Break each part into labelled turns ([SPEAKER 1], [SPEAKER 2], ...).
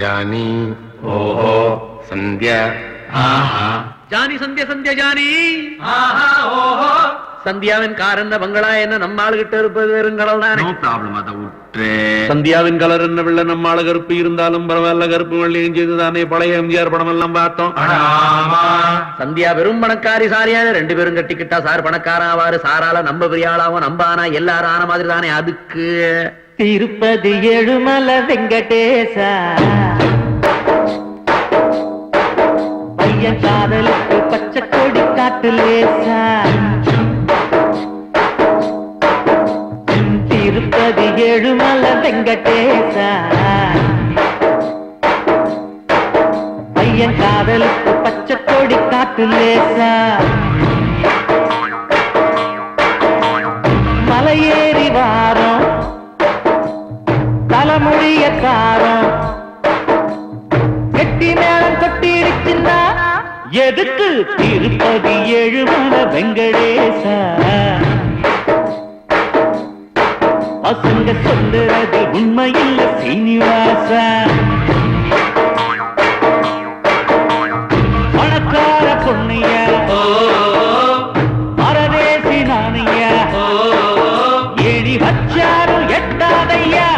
[SPEAKER 1] Johnny
[SPEAKER 2] ఓహో
[SPEAKER 1] సంధ్య
[SPEAKER 3] ఆహా Johnny సంధ్య సంధ్య
[SPEAKER 1] Johnny ఆహా
[SPEAKER 3] சந்தியாவின் கார் என்ன பங்களா என்ன நம்ம ஆளுகிட்ட இருப்பது வெறுங்கடல் தானே?
[SPEAKER 1] ப்ராப்ளம் அதை
[SPEAKER 3] சந்தியாவின் கலர் என்ன வெள்ள நம்ம ஆளு கருப்பு இருந்தாலும் பரவாயில்ல கருப்பு வெள்ளையும் செய்து தானே பழைய எம்ஜிஆர் படம் எல்லாம் பார்த்தோம் சந்தியா வெறும் பணக்காரி சாரியான ரெண்டு பேரும் கட்டிக்கிட்டா சார் பணக்காரன் ஆவாரு சாரால நம்ம பெரிய ஆளாவும் நம்ம ஆனா எல்லாரும் ஆன மாதிரி தானே அதுக்கு.
[SPEAKER 4] திருப்பதி எழுமல வெங்கடேசா. பையன் காதலுக்கு பச்சை கொடி காட்டு லேசா. வெங்கடேசா பையன் காதலுக்கு பச்சை கொடி காட்டு லேசா மலையேறி வாரம். தலைமுடிய காரம். கெட்டி மேளம் கொட்டிடுச்சுன்னா எதுக்கு திருப்பதி எழுமல வெங்கடேசா? பசங்க சொல்லுறது உண்மையில் சீனிவாசா. பணக்கார பொண்ணையா பரதேசி நானையா ஏணி வச்சாரும் எட்டாதையா.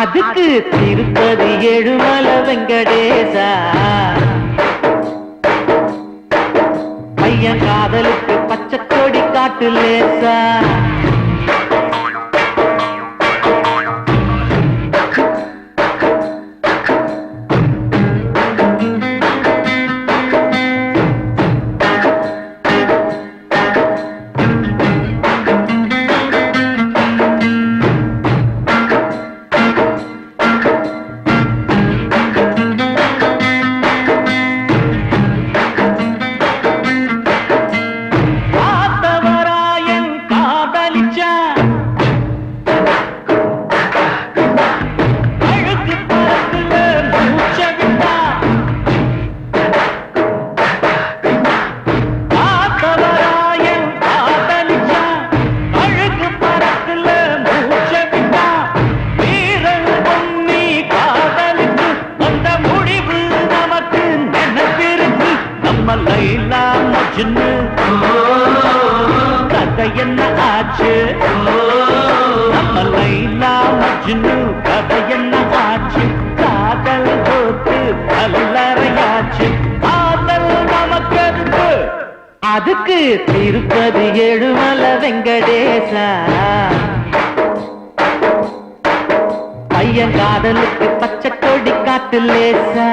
[SPEAKER 4] அதுக்கு திருப்பதி எழுமல வெங்கடேசா. பையன் காதலுக்கு பச்சை கொடி காட்டு லேசா. ஆச்சு நம்ம லைலா மஜ்னு கதை என்ன ஆச்சு காதல் தோத்து கல்லறையாச்சு. காதல் நமக்கு எதுக்கு? அதுக்கு திருப்பதி எழுமல வெங்கடேசா. பையன் காதலுக்கு பச்சை கொடி காட்டு லேசா.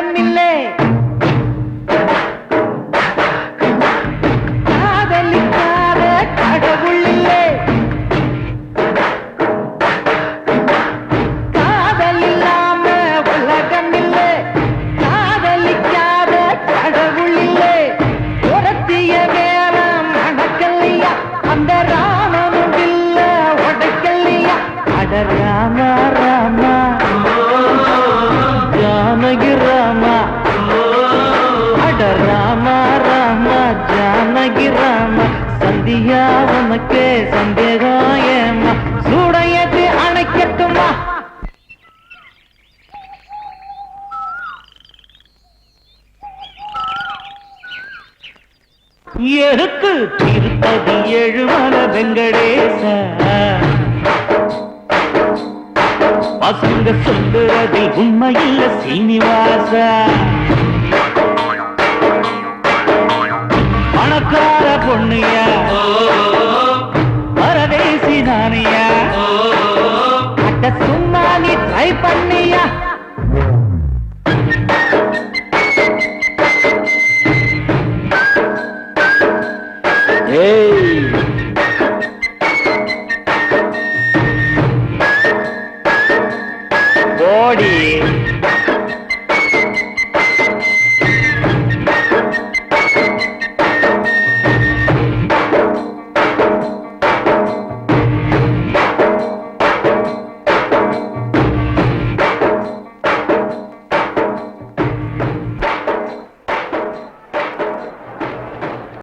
[SPEAKER 4] உலகம் இல்லை நமக்கு சந்தேகம்? ஏமா சூடையது அணைக்கட்டுமா? எதுக்கு திருப்பதி எழுமல வெங்கடேச. பசங்க சொல்லுறது உண்மையில் சீனிவாச. பணக்கார பொண்ணுயா? Hey.